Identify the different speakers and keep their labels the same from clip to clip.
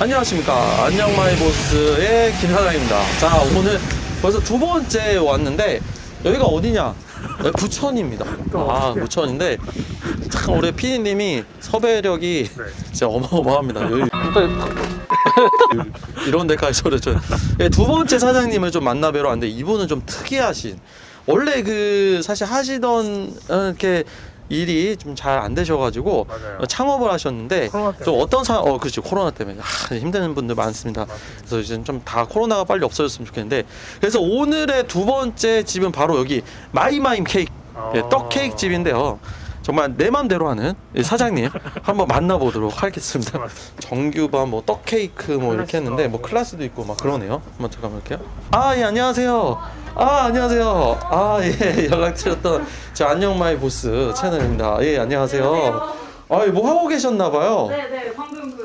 Speaker 1: 안녕하십니까. 안녕마이보스의 김사장입니다. 자 오늘 벌써 두 번째 왔는데 여기가 어디냐? 네, 부천입니다. 아 부천인데 참 우리 피디님이 섭외력이 진짜 어마어마합니다. 여기 이런 데까지 저를 두 번째 사장님을 좀 만나 뵈러 왔는데 이분은 좀 특이하신. 원래 그 사실 하시던 어, 이렇게 일이 좀 잘 안 되셔가지고
Speaker 2: 맞아요.
Speaker 1: 어, 창업을 하셨는데
Speaker 2: 코로나 때문에.
Speaker 1: 좀 어떤 상, 어, 그렇지 코로나 때문에 하, 힘드는 분들 많습니다. 그래서 이제 좀 다 코로나가 빨리 없어졌으면 좋겠는데 그래서 오늘의 두 번째 집은 바로 여기 마이마임 케이크 예,
Speaker 2: 아.
Speaker 1: 떡 케이크 집인데요. 정말 내 맘대로 하는 이 사장님 한번 만나보도록 하겠습니다. 정규반 뭐떡 케이크 뭐 이렇게 했는데 뭐 클래스도 있고 막 그러네요. 한번 잠깐만 볼게요. 아 예 안녕하세요. 아 안녕하세요. 아 예 연락드렸던 저 안녕 마이 보스 채널입니다. 예 안녕하세요. 아뭐 하고 계셨나 봐요.
Speaker 3: 네네 방금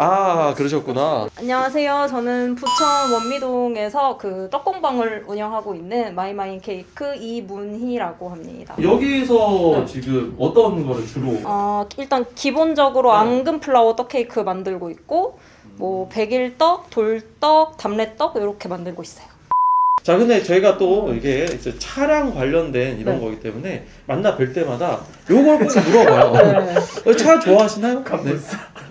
Speaker 1: 아 그러셨구나.
Speaker 3: 안녕하세요 저는 부천 원미동에서 그 떡공방을 운영하고 있는 마이마인 케이크 이문희라고 합니다
Speaker 1: 여기서 지금 어떤 거를 주로
Speaker 3: 어, 일단 기본적으로
Speaker 1: 네.
Speaker 3: 앙금 플라워 떡 케이크 만들고 있고 뭐 백일떡, 돌떡, 담래떡 이렇게 만들고 있어요
Speaker 1: 자 근데 저희가 또 이게 이제 차량 관련된 이런
Speaker 3: 네.
Speaker 1: 거기 때문에 만나 뵐 때마다 요걸 꼭 물어봐요. 어, 차 좋아하시나요? 네.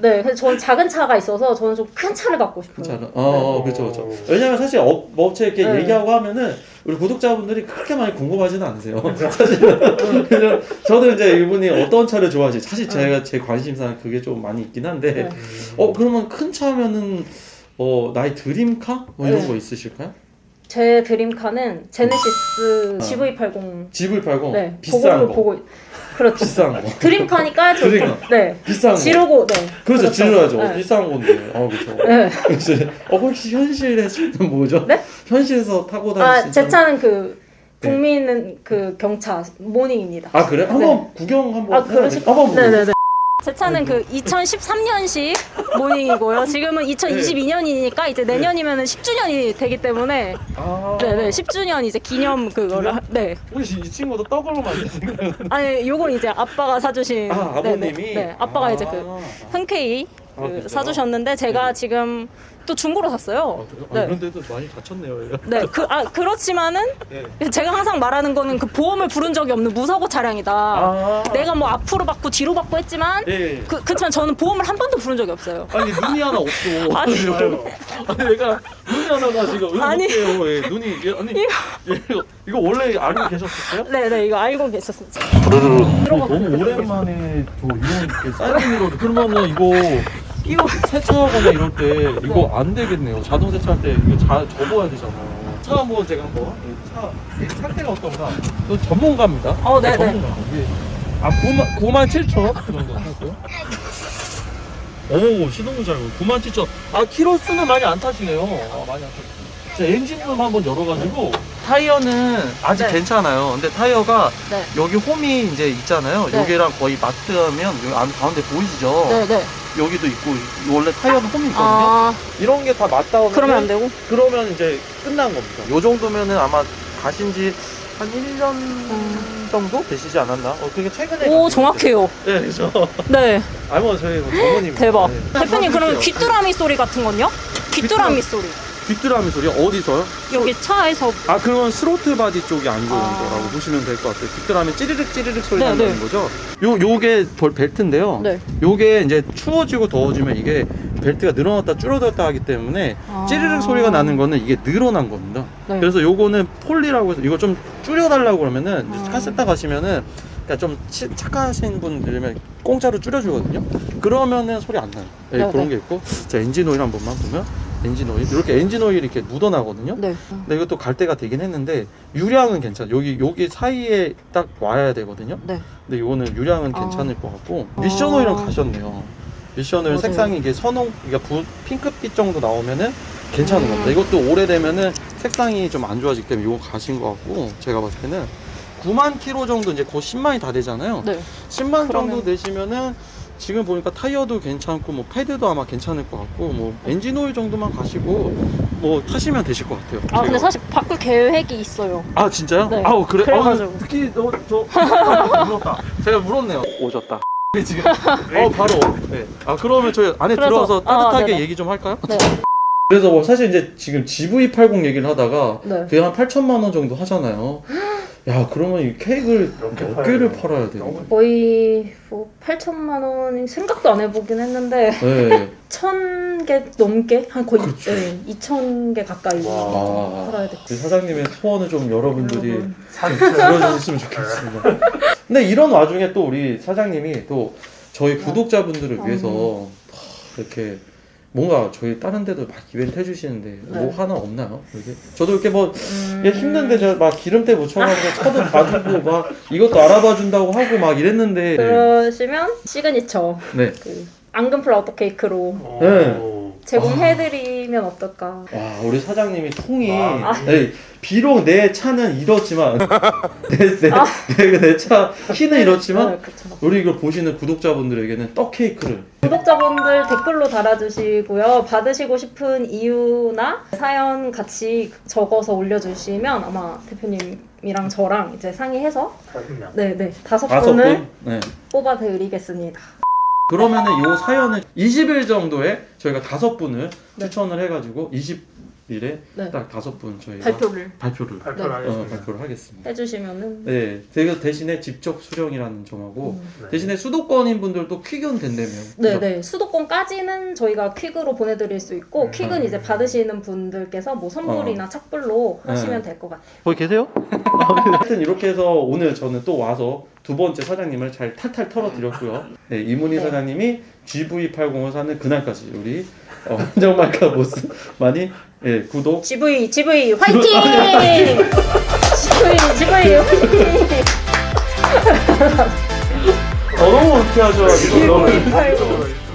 Speaker 3: 네 그래서 저는 작은 차가 있어서 저는 좀 큰 차를 갖고 싶어요
Speaker 1: 차 어, 어 그렇죠 그렇죠. 왜냐면 사실 업, 업체 이렇게
Speaker 3: 네.
Speaker 1: 얘기하고 하면은 우리 구독자분들이 그렇게 많이 궁금하지는 않으세요. 사실은 그냥 저도 이제 이분이 어떤 차를 좋아하지 사실 제가 제 관심사는 그게 좀 많이 있긴 한데
Speaker 3: 네.
Speaker 1: 어 그러면 큰 차면은 어 나의 드림카 뭐 이런
Speaker 3: 네.
Speaker 1: 거 있으실까요?
Speaker 3: 제 드림카는 제네시스 GV80
Speaker 1: 집을 팔고
Speaker 3: 네
Speaker 1: 어. 비싼
Speaker 3: 그거를
Speaker 1: 거
Speaker 3: 보고 그렇죠
Speaker 1: 비싼 거
Speaker 3: 드림카니까 좀
Speaker 1: 드림카.
Speaker 3: 네
Speaker 1: 비싼 거
Speaker 3: 지르고 네
Speaker 1: 그렇죠, 질러야죠.
Speaker 3: 네.
Speaker 1: 비싼 건데. 어, 그렇죠.
Speaker 3: 네.
Speaker 1: 어, 혹시 현실에서는 뭐죠?
Speaker 3: 네?
Speaker 1: 현실에서 타고 수
Speaker 3: 아, 제 차는 그
Speaker 1: 네.
Speaker 3: 국민은 그 경차 모닝입니다.
Speaker 1: 아, 그래? 한번 구경 한번
Speaker 3: 아,
Speaker 1: 돼. 한번
Speaker 3: 네네네. 제 차는 그 2013년식 모닝이고요. 지금은 2022년이니까 이제 내년이면 10주년이 되기 때문에
Speaker 1: 아.
Speaker 3: 네네 10주년 이제 기념 그거를 하- 네
Speaker 1: 혹시 이 친구도 떡으로 만드세요?
Speaker 3: 아니 요건 이제 아빠가 사주신
Speaker 1: 아. 아버님이?
Speaker 3: 네 아빠가
Speaker 1: 아.
Speaker 3: 이제 그 흔쾌히
Speaker 1: 아,
Speaker 3: 그
Speaker 1: 그래요?
Speaker 3: 사주셨는데 제가
Speaker 1: 네.
Speaker 3: 지금 또 중고로 샀어요.
Speaker 1: 아, 그래요? 아,
Speaker 3: 네.
Speaker 1: 그런데도 많이 다쳤네요, 얘가.
Speaker 3: 네, 그, 아, 그렇지만은
Speaker 1: 예.
Speaker 3: 제가 항상 말하는 거는 그 보험을 부른 적이 없는 무사고 차량이다.
Speaker 1: 아.
Speaker 3: 내가 뭐 앞으로 받고 뒤로 받고 했지만
Speaker 1: 예.
Speaker 3: 그, 그렇지만 저는 보험을 한 번도 부른 적이 없어요.
Speaker 1: 아니 눈이 하나 없어.
Speaker 3: 아니.
Speaker 1: 아니 얘가 눈이 하나가 지금 왜
Speaker 3: 아니.
Speaker 1: 못해요? 예, 눈이 얘, 아니 이거 이거 원래 알고 계셨었어요?
Speaker 3: 네 네 이거 알고 계셨습니다.
Speaker 1: 너무 오랜만에 저 이런 사이드 미러 그러면은 이거
Speaker 3: 이거
Speaker 1: 세차하거나 이럴 때 이거 안 되겠네요. 자동 세차할 때 이거 잘 접어야 되잖아요. 차 한번 제가 한번 차 상태가 어떤가? 또 전문가입니다.
Speaker 3: 어, 네 네.
Speaker 1: 전문가. 이게 아 9만 9만 7천 그 정도 하고요. 오 시동도 잘 9만 7천. 아 키로 수는 많이 안 타시네요. 아 많이 안 타시네요. 자 엔진룸 한번 열어가지고 타이어는 아직
Speaker 3: 네.
Speaker 1: 괜찮아요. 근데 타이어가
Speaker 3: 네.
Speaker 1: 여기 홈이 이제 있잖아요.
Speaker 3: 네.
Speaker 1: 여기랑 거의 마트하면 여기 안 가운데 보이시죠?
Speaker 3: 네 네.
Speaker 1: 여기도 있고 원래 타이어도 홈이 있거든요.
Speaker 3: 아
Speaker 1: 이런 게 다 맞다오면
Speaker 3: 그러면 안 되고.
Speaker 1: 그러면 이제 끝난 겁니다. 요 정도면은 아마 가신 지 한 1년 정도 되시지 않았나? 어, 그게 최근에
Speaker 3: 음. 오
Speaker 1: 가신
Speaker 3: 정확해요.
Speaker 1: 네, 그죠.
Speaker 3: 네.
Speaker 1: 아니 뭐 저희 뭐 전문님
Speaker 3: 대박. 대표님 그러면 귀뚜라미 소리 같은 건요? 귀뚜라미 소리.
Speaker 1: 귀뚜라미 소리 어디서요?
Speaker 3: 여기 차에서
Speaker 1: 아 그러면 스로틀 바디 쪽이 안 좋은
Speaker 3: 아.
Speaker 1: 거라고 보시면 될 것 같아요. 귀뚜라미 찌르륵 찌르륵 소리
Speaker 3: 네,
Speaker 1: 난다는
Speaker 3: 네.
Speaker 1: 거죠. 요 요게 벌 벨트인데요.
Speaker 3: 네.
Speaker 1: 요게 이제 추워지고 더워지면 이게 벨트가 늘어났다 줄어들었다 하기 때문에
Speaker 3: 아.
Speaker 1: 찌르륵 소리가 나는 거는 이게 늘어난 겁니다.
Speaker 3: 네.
Speaker 1: 그래서 요거는 폴리라고 해서 이거 좀 줄여달라고 그러면은
Speaker 3: 아.
Speaker 1: 카세타 가시면은 그러니까 좀 치- 착하신 분들이면 공짜로 줄여주거든요. 그러면은 소리 안 나요. 네,
Speaker 3: 네,
Speaker 1: 그런
Speaker 3: 네.
Speaker 1: 게 있고 자 엔진 오일 한 번만 보면 엔진 오일 이렇게 엔진 오일이 이렇게 묻어나거든요.
Speaker 3: 네.
Speaker 1: 근데 이것도 갈 때가 되긴 했는데 유량은 괜찮아. 여기 여기 사이에 딱 와야 되거든요.
Speaker 3: 네.
Speaker 1: 근데 이거는 유량은
Speaker 3: 아.
Speaker 1: 괜찮을 것 같고 미션 오일은 가셨네요. 미션 오일
Speaker 3: 맞아요.
Speaker 1: 색상이 이게 선홍 그러니까 부, 핑크빛 정도 나오면은 괜찮은
Speaker 3: 음.
Speaker 1: 겁니다. 이것도 오래되면은 색상이 좀 안 좋아지기 때문에 이거 가신 것 같고 제가 봤을 때는 9만 킬로 정도 이제 곧 10만이 다 되잖아요.
Speaker 3: 네.
Speaker 1: 10만 정도
Speaker 3: 그러면-
Speaker 1: 되시면은 지금 보니까 타이어도 괜찮고 뭐 패드도 아마 괜찮을 것 같고 뭐 엔진 오일 정도만 가시고 뭐 타시면 되실 것 같아요.
Speaker 3: 아 근데 사실 바꿀 계획이 있어요.
Speaker 1: 아 진짜요?
Speaker 3: 네.
Speaker 1: 아우 그래.
Speaker 3: 그래가지고.
Speaker 1: 아, 특히 너저 물었다. 제가 물었네요. 오셨다. 지금 어 바로 네. 아 그러면 저희 안에
Speaker 3: 그래서-
Speaker 1: 들어가서
Speaker 3: 아,
Speaker 1: 따뜻하게
Speaker 3: 네네.
Speaker 1: 얘기 좀 할까요?
Speaker 3: 네.
Speaker 1: 그래서 뭐 사실 이제 지금 GV80 얘기를 하다가
Speaker 3: 네.
Speaker 1: 그게 한 8천만 원 정도 하잖아요. 야 그러면 이 케이크를 몇 개를 팔아야 돼요?
Speaker 3: 거의 뭐 8천만 원 생각도 안 해보긴 했는데
Speaker 1: 네.
Speaker 3: 천 개 넘게 한 거의
Speaker 1: 그렇죠.
Speaker 3: 네, 2천 개 가까이
Speaker 1: 아,
Speaker 3: 팔아야 돼.
Speaker 1: 그 사장님의 소원을 좀 여러분들이
Speaker 3: 여러분.
Speaker 1: 들어주셨으면 좋겠습니다. 근데 이런 와중에 또 우리 사장님이 또 저희 구독자분들을
Speaker 3: 아,
Speaker 1: 위해서 이렇게 뭔가 저희 다른 데도 막 이벤트 해주시는데 뭐
Speaker 3: 네.
Speaker 1: 하나 없나요? 이렇게 저도 이렇게 뭐
Speaker 3: 음,
Speaker 1: 이게 힘든데 저 막 기름때 묻혀가지고 차도 봐주고 막 이것도 알아봐 준다고 하고 막 이랬는데
Speaker 3: 그러시면 시그니처
Speaker 1: 네.
Speaker 3: 그 앙금 플라우터 케이크로
Speaker 1: 네.
Speaker 3: 제공해드리면 어떨까?
Speaker 1: 와 우리 사장님이 통이
Speaker 3: 아.
Speaker 1: 네, 비록 내 차는 이렇지만 내내내차 키는 이렇지만
Speaker 3: 네, 그쵸.
Speaker 1: 우리 이걸 보시는 구독자분들에게는 떡 케이크를
Speaker 3: 구독자분들 댓글로 달아주시고요. 받으시고 싶은 이유나 사연 같이 적어서 올려주시면 아마 대표님이랑 저랑 이제 상의해서 네네 다섯
Speaker 1: 다섯
Speaker 3: 분을
Speaker 1: 분. 네.
Speaker 3: 뽑아드리겠습니다.
Speaker 1: 그러면은 요 사연은 20일 정도에 저희가 다섯 분을
Speaker 3: 네.
Speaker 1: 추천을 해가지고 20일에
Speaker 3: 네.
Speaker 1: 딱 다섯 분 저희가
Speaker 3: 발표를
Speaker 1: 발표를
Speaker 2: 발표를
Speaker 3: 네.
Speaker 1: 어,
Speaker 2: 하겠습니다.
Speaker 1: 발표를 하겠습니다.
Speaker 3: 해주시면은
Speaker 1: 네, 그 대신에 직접 수령이라는 점하고
Speaker 3: 음.
Speaker 2: 네.
Speaker 1: 대신에 수도권인 분들도 퀵은 된다며.
Speaker 3: 네 네 수도권까지는 저희가 퀵으로 보내드릴 수 있고
Speaker 2: 음.
Speaker 3: 퀵은 이제 받으시는 분들께서 뭐 선물이나 착불로
Speaker 1: 네.
Speaker 3: 하시면 될 것 같아요.
Speaker 1: 거기 계세요? 하여튼 이렇게 해서 오늘 저는 또 와서 두 번째 사장님을 잘 탈탈 털어드렸고요. 네, 이문희
Speaker 3: 네.
Speaker 1: 사장님이 GV80을 사는 그날까지 우리 어, 한정말카 모습 많이 예, 구독
Speaker 3: GV GV 화이팅! GV GV 화이팅!
Speaker 1: 어, 너무 불쾌하셔가지고 너무
Speaker 3: GV 80